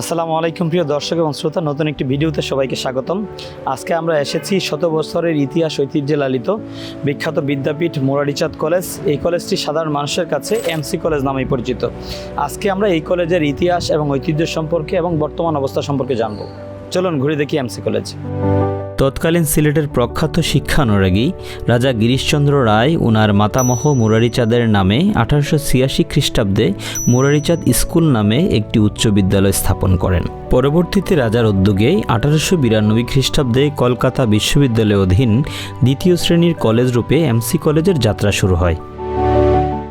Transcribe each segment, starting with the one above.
আসসালামু আলাইকুম প্রিয় দর্শক এবং শ্রোতা, নতুন একটি ভিডিওতে সবাইকে স্বাগতম। আজকে আমরা এসেছি শত বছরের ইতিহাস ঐতিহ্যে লালিত বিখ্যাত বিদ্যাপীঠ মোরারিচাঁদ কলেজ। এই কলেজটি সাধারণ মানুষের কাছে এমসি কলেজ নামেই পরিচিত। আজকে আমরা এই কলেজের ইতিহাস এবং ঐতিহ্য সম্পর্কে এবং বর্তমান অবস্থা সম্পর্কে জানব। চলুন ঘুরে দেখি এমসি কলেজ। তৎকালীন সিলেটের প্রখ্যাত শিক্ষানুরাগী রাজা গিরিশচন্দ্র রায় উনার মাতামহ মুরারিচাঁদের নামে আঠারোশো ছিয়াশি খ্রিস্টাব্দে মুরারিচাঁদ স্কুল নামে একটি উচ্চ বিদ্যালয় স্থাপন করেন। পরবর্তীতে রাজার উদ্যোগে আঠারোশো বিরানব্বই খ্রিস্টাব্দে কলকাতা বিশ্ববিদ্যালয় অধীন দ্বিতীয় শ্রেণির কলেজ রূপে এমসি কলেজের যাত্রা শুরু হয়।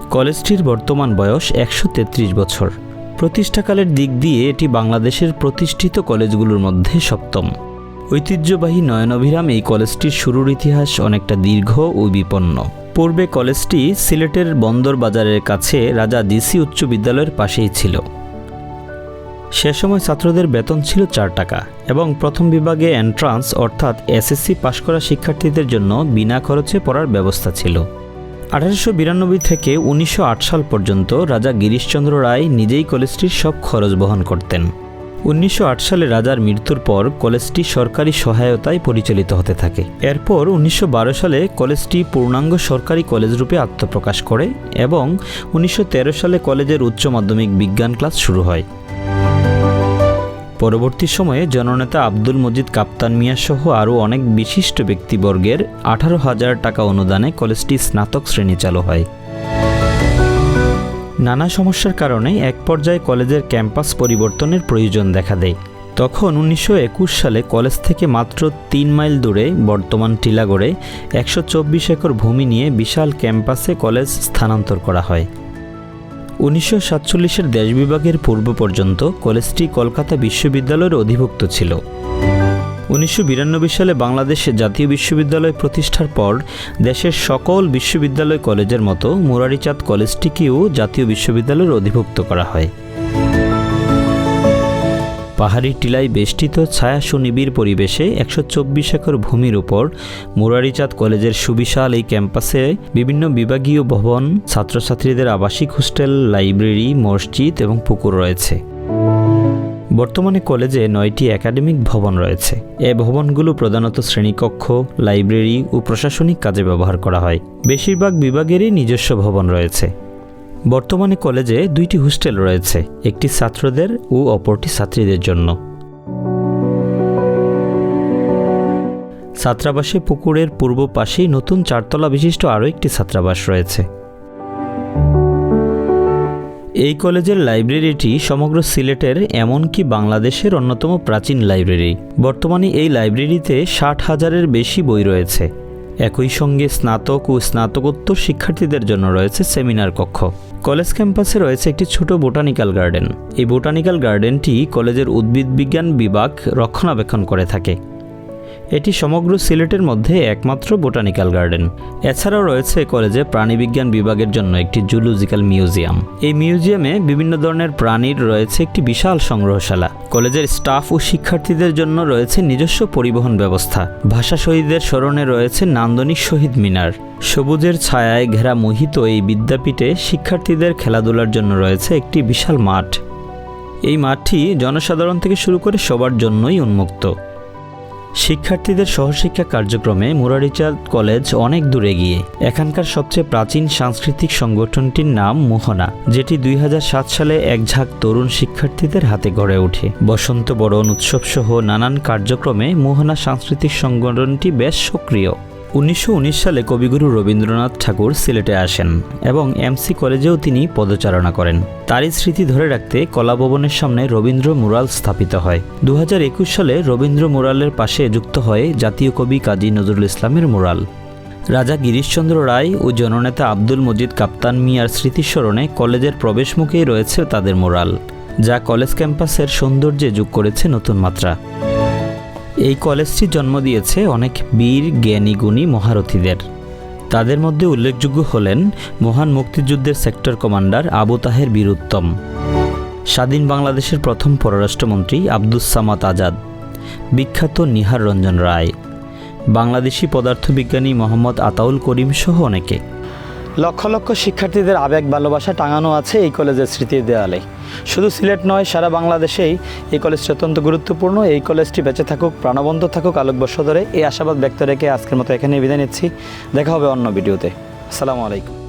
কলেজটির বর্তমান বয়স একশো তেত্রিশ বছর। প্রতিষ্ঠাকালের দিক দিয়ে এটি বাংলাদেশের প্রতিষ্ঠিত কলেজগুলোর মধ্যে সপ্তম। ঐতিহ্যবাহী নয়নভিরাম এই কলেজটির শুরুর ইতিহাস অনেকটা দীর্ঘ ও বিপন্ন। পূর্বে কলেজটি সিলেটের বন্দর বাজারের কাছে রাজা ডিসি উচ্চ বিদ্যালয়ের পাশেই ছিল। সে সময় ছাত্রদের বেতন ছিল চার টাকা এবং প্রথম বিভাগে এন্ট্রান্স অর্থাৎ এসএসসি পাশ করা শিক্ষার্থীদের জন্য বিনা খরচে পড়ার ব্যবস্থা ছিল। আঠারোশো বিরানব্বই থেকে উনিশশো আট সাল পর্যন্ত রাজা গিরিশচন্দ্র রায় নিজেই কলেজটির সব খরচ বহন করতেন। উনিশশো আট সালে রাজার মৃত্যুর পর কলেজটি সরকারি সহায়তায় পরিচালিত হতে থাকে। এরপর উনিশশো বারো সালে কলেজটি পূর্ণাঙ্গ সরকারি কলেজ রূপে আত্মপ্রকাশ করে এবং উনিশশো তেরো সালে কলেজের উচ্চ মাধ্যমিক বিজ্ঞান ক্লাস শুরু হয়। পরবর্তী সময়ে জননেতা আব্দুল মজিদ কাপ্তান মিয়া সহ আরও অনেক বিশিষ্ট ব্যক্তিবর্গের আঠারো হাজার টাকা অনুদানে কলেজটি স্নাতক শ্রেণি চালু হয়। নানা সমস্যার কারণে এক পর্যায়ে কলেজের ক্যাম্পাস পরিবর্তনের প্রয়োজন দেখা দেয়। তখন উনিশশো একুশ সালে কলেজ থেকে মাত্র তিন মাইল দূরে বর্তমান টিলাগড়ে একশো চব্বিশ একর ভূমি নিয়ে বিশাল ক্যাম্পাসে কলেজ স্থানান্তর করা হয়। উনিশশো সাতচল্লিশের দেশ বিভাগের পূর্ব পর্যন্ত কলেজটি কলকাতা বিশ্ববিদ্যালয়ের অধিভুক্ত ছিল। উনিশশো বিরানব্বই সালে বাংলাদেশ জাতীয় বিশ্ববিদ্যালয় প্রতিষ্ঠার পর দেশের সকল বিশ্ববিদ্যালয় কলেজের মতো মুরারিচাঁদ কলেজটিকেও জাতীয় বিশ্ববিদ্যালয়ের অধিভুক্ত করা হয়। পাহাড়ি টিলায় বেষ্টিত ছায়া সুনিবিড় পরিবেশে একশো চব্বিশ একর ভূমির উপর মুরারিচাঁদ কলেজের সুবিশাল এই ক্যাম্পাসে বিভিন্ন বিভাগীয় ভবন, ছাত্রছাত্রীদের আবাসিক হোস্টেল, লাইব্রেরি, মসজিদ এবং পুকুর রয়েছে। বর্তমানে কলেজে নয়টি একাডেমিক ভবন রয়েছে। এ ভবনগুলো প্রধানত শ্রেণীকক্ষ, লাইব্রেরি ও প্রশাসনিক কাজে ব্যবহার করা হয়। বেশিরভাগ বিভাগেরই নিজস্ব ভবন রয়েছে। বর্তমানে কলেজে দুইটি হোস্টেল রয়েছে, একটি ছাত্রদের ও অপরটি ছাত্রীদের জন্য। ছাত্রাবাসে পুকুরের পূর্ব পাশেই নতুন চারতলা বিশিষ্ট আরও একটি ছাত্রাবাস রয়েছে। এই কলেজের লাইব্রেরিটি সমগ্র সিলেটের, এমনকি বাংলাদেশের অন্যতম প্রাচীন লাইব্রেরি। বর্তমানে এই লাইব্রেরিতে ষাট হাজারের বেশি বই রয়েছে। একই সঙ্গে স্নাতক ও স্নাতকোত্তর শিক্ষার্থীদের জন্য রয়েছে সেমিনার কক্ষ। কলেজ ক্যাম্পাসে রয়েছে একটি ছোট বোটানিক্যাল গার্ডেন। এই বোটানিক্যাল গার্ডেনটি কলেজের উদ্ভিদ বিজ্ঞান বিভাগ রক্ষণাবেক্ষণ করে থাকে। এটি সমগ্র সিলেটের মধ্যে একমাত্র বোটানিক্যাল গার্ডেন। এছাড়াও রয়েছে কলেজে প্রাণীবিজ্ঞান বিভাগের জন্য একটি জুলজিক্যাল মিউজিয়াম। এই মিউজিয়ামে বিভিন্ন ধরনের প্রাণীর রয়েছে একটি বিশাল সংগ্রহশালা। কলেজের স্টাফ ও শিক্ষার্থীদের জন্য রয়েছে নিজস্ব পরিবহন ব্যবস্থা। ভাষা শহীদদের স্মরণে রয়েছে নান্দনিক শহীদ মিনার। সবুজের ছায়ায় ঘেরা মোহিত এই বিদ্যাপীঠে শিক্ষার্থীদের খেলাধুলার জন্য রয়েছে একটি বিশাল মাঠ। এই মাঠটি জনসাধারণ থেকে শুরু করে সবার জন্যই উন্মুক্ত। শিক্ষার্থীদের সহশিক্ষা কার্যক্রমে মুরারিচাঁদ কলেজ অনেক দূরে গিয়ে এখানকার সবচেয়ে প্রাচীন সাংস্কৃতিক সংগঠনটির নাম মোহনা, যেটি দুই হাজার সাত সালে এক ঝাঁক তরুণ শিক্ষার্থীদের হাতে গড়ে ওঠে। বসন্ত বরণ উৎসব সহ নানান কার্যক্রমে মোহনা সাংস্কৃতিক সংগঠনটি বেশ সক্রিয়। উনিশশো উনিশ সালে কবিগুরু রবীন্দ্রনাথ ঠাকুর সিলেটে আসেন এবং এমসি কলেজেও তিনি পদচারণা করেন। তারই স্মৃতি ধরে রাখতে কলাভবনের সামনে রবীন্দ্র মুরাল স্থাপিত হয়। দু হাজার একুশ সালে রবীন্দ্র মুরালের পাশে যুক্ত হয় জাতীয় কবি কাজী নজরুল ইসলামের মুরাল। রাজা গিরিশচন্দ্র রায় ও জননেতা আব্দুল মজিদ কাপ্তান মিয়ার স্মৃতিস্মরণে কলেজের প্রবেশমুখেই রয়েছে তাদের মোরাল, যা কলেজ ক্যাম্পাসের সৌন্দর্যে যোগ করেছে নতুন মাত্রা। এই কলেজটি জন্ম দিয়েছে অনেক বীর, জ্ঞানী, গুণী মহারথীদের। তাদের মধ্যে উল্লেখযোগ্য হলেন মহান মুক্তিযুদ্ধের সেক্টর কমান্ডার আবু তাহের বীর উত্তম স্বাধীন বাংলাদেশের প্রথম পররাষ্ট্রমন্ত্রী আব্দুস সামাত আজাদ, বিখ্যাত নিহার রঞ্জন রায়, বাংলাদেশি পদার্থবিজ্ঞানী মোহাম্মদ আতাউল করিম সহ অনেকে। লক্ষ লক্ষ শিক্ষার্থীদের আবেগ ভালোবাসা টাঙানো আছে এই কলেজের স্মৃতির দেয়ালে। শুধু সিলেট নয়, সারা বাংলাদেশেই এই কলেজটি অত্যন্ত গুরুত্বপূর্ণ। এই কলেজটি বেঁচে থাকুক, প্রাণবন্ত থাকুক, আলোকবর্ষ ধরে। এই আশাবাদ ব্যক্ত রেখে আজকের মতো এখানে বিদায় নিচ্ছি। দেখা হবে অন্য ভিডিওতে। আসসালামু আলাইকুম।